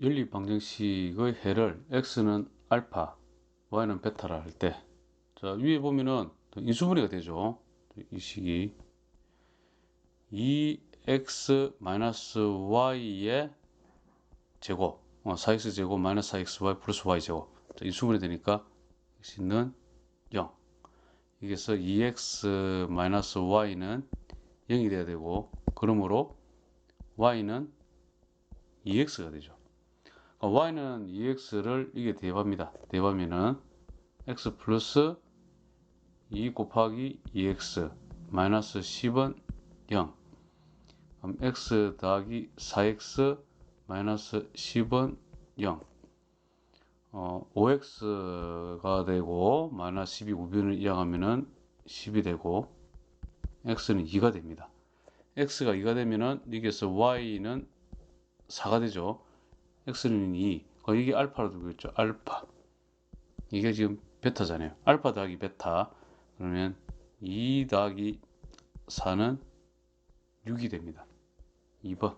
연립 방정식의 해를 x는 알파, y는 베타라 할 때, 자 위에 보면은 인수분해가 되죠. 이 식이 2x-y의 제곱, 어, 4x 제곱 마이너스 4xy 플러스 y 제곱. 자, 인수분해 되니까 x는 0. 여기서 2x-y는 0이 돼야 되고, 그러므로 y는 2x가 되죠. 그러니까 y는 2x를 이게 대입합니다. 대입하면은 x 플러스 2 곱하기 2x 마이너스 10은 0 그럼 x 더하기 4x 마이너스 10은 0 어, 5x가 되고 마이너스 12 우변을 이항하면은 10이 되고 x는 2가 됩니다. x가 2가 되면은 여기에서 y는 4가 되죠. X는 2. 어, 이게 알파로 있죠. 알파. 이게 지금 베타잖아요. 알파 더하기 베타. 그러면 2 더하기 4는 6이 됩니다. 2번.